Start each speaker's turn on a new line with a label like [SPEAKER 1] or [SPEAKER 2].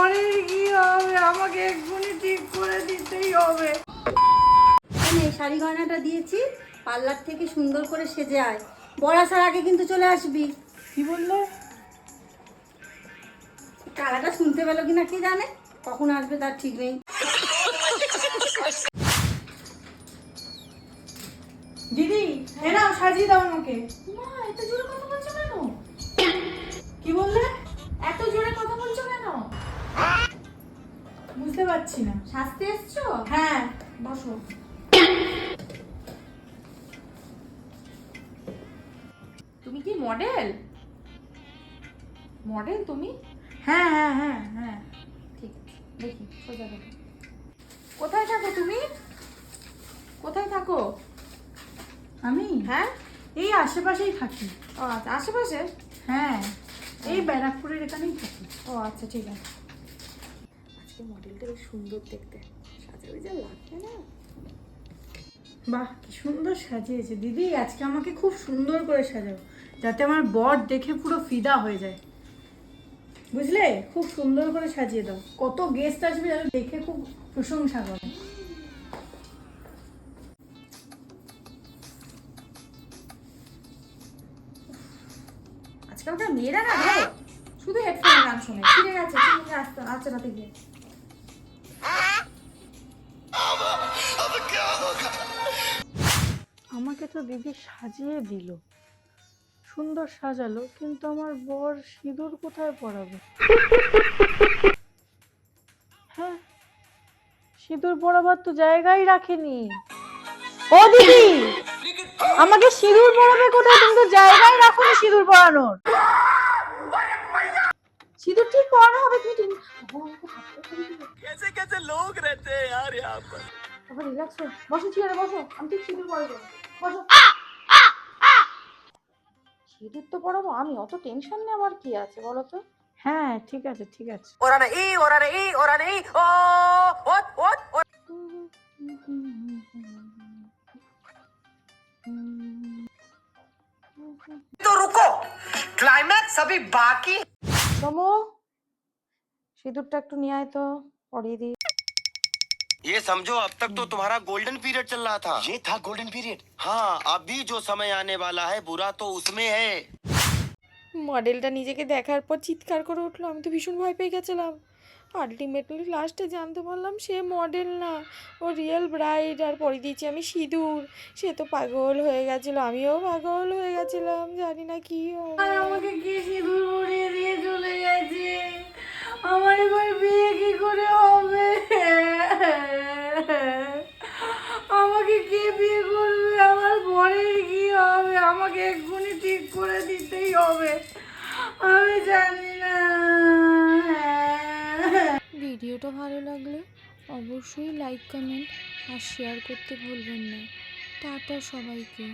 [SPEAKER 1] বরের কি হবে? আমাকে এক্ষুনি ঠিক করে দিতেই হবে।
[SPEAKER 2] আমি শাড়ি গয়নাটা দিয়েছি পার্লার থেকে সুন্দর করে সেজে আয়। বড় আসার আগে কিন্তু চলে আসবি।
[SPEAKER 1] কি বললে?
[SPEAKER 2] টাকাটা শুনতে পেল কিনা কে জানে? কখন আসবে তার ঠিক নেই।
[SPEAKER 1] দিদি এ নাও সাজিয়ে দাও আমাকে।
[SPEAKER 3] মা এত জোরে কথা বলছো কেন
[SPEAKER 1] কি বললে
[SPEAKER 3] এত জোরে কথা বলছো কেন
[SPEAKER 1] বুঝতে পারছি না।
[SPEAKER 2] সাজতে এসছো?
[SPEAKER 1] হ্যাঁ
[SPEAKER 2] বসো।
[SPEAKER 3] তুমি কি মডেল? মডেল তুমি?
[SPEAKER 1] হ্যাঁ হ্যাঁ হ্যাঁ হ্যাঁ।
[SPEAKER 3] ঠিক দেখি সোজা দেখো। কোথায় থাকো তুমি? কোথায় থাকো?
[SPEAKER 1] আমি?
[SPEAKER 3] হ্যাঁ?
[SPEAKER 1] এই আশেপাশেই থাকি।
[SPEAKER 3] ও আচ্ছা আশেপাশে?
[SPEAKER 1] হ্যাঁ এই ব্যারাকপুরের এখানেই থাকি।
[SPEAKER 3] ও আচ্ছা ঠিক আছে। আজকে মডেলটা বেশ সুন্দর দেখতে। সাজাবে যা লাগবে না?
[SPEAKER 1] বাহ, কি সুন্দর সাজিয়েছে। দিদি, আজকে আমাকে খুব সুন্দর করে সাজাও, যাতে আমার বর দেখে পুরো ফিদা হয়ে যায়। বুঝলে? খুব সুন্দর করে সাজিয়ে দাও। কত গেস্ট আসবে যাতে দেখে খুব প্রশংসা করে।
[SPEAKER 3] আজকালকার মেয়েরা না শুধু হেডফোনে গান শোনে। ঠিক আছে আচ্ছা রাতে গিয়ে।
[SPEAKER 1] আমাকে তো দিদি সাজিয়ে দিল। সুন্দর সাজালো, কিন্তু আমার বর সিঁদুর কোথায় পরাবে? হ্যাঁ সিঁদুর পরাবার তো জায়গাই রাখেনি। ও দিদি, আমাকে সিঁদুর পরাবে কোথায়? তুমি তো জায়গায় রাখোনি সিঁদুর পরানোর। সিঁদুর ঠিক পরানো হবে তুমি ঠিক
[SPEAKER 4] कैसे कैसे लोग रहते हैं यार यहाँ पर
[SPEAKER 3] তারপর রিল্যাক্স হো বসো চেয়ারে বসো আমি ঠিক সিঁদুর পরাবো বসো সিঁদুর তো পরাবো আমি অত টেনশন নেওয়ার কি আছে বলো তো
[SPEAKER 1] হ্যাঁ ঠিক আছে ঠিক আছে
[SPEAKER 4] और नहीं और नहीं और नहीं ओ ओट ओट ओट तो रुको क्लाइमैक्स अभी बाकी
[SPEAKER 3] সমু সিঁদুরটা একটু নিয়ে আয় তো পরিয়ে দিই
[SPEAKER 5] ये समझो अब तक तो तुम्हारा गोल्डन पीरियड चल रहा था
[SPEAKER 4] ये था गोल्डन पीरियड
[SPEAKER 5] हाँ अभी जो समय आने वाला है बुरा तो उसमें है
[SPEAKER 6] মডেলটা নিজেকে দেখার পর চিৎকার করে উঠলো আমি তো ভীষণ ভয় পেয়ে গেছিলাম আলটিমেটলি লাস্টে জানতে পারলাম সে মডেল না। ও রিয়েল ব্রাইড আর পরে দিয়েছি আমি সিঁদুর। সে তো পাগল হয়ে গেছিল, আমিও পাগল হয়ে গেছিলাম, জানি না কি।
[SPEAKER 1] আর আমাকে কি সিঁদুর পরিয়ে দিয়ে চলে গেছে? আমার এবার বিয়ে কি করে হবে? আমাকে কে বিয়ে করবে? আমার বরের কি হবে? আমাকে এক্ষুনি ঠিক করে দিতেই হবে। আমি জানি না।
[SPEAKER 6] ভিডিওটা ভালো লাগলে অবশ্যই লাইক কমেন্ট আর শেয়ার করতে ভুলবেন না। টাটা সবাইকে।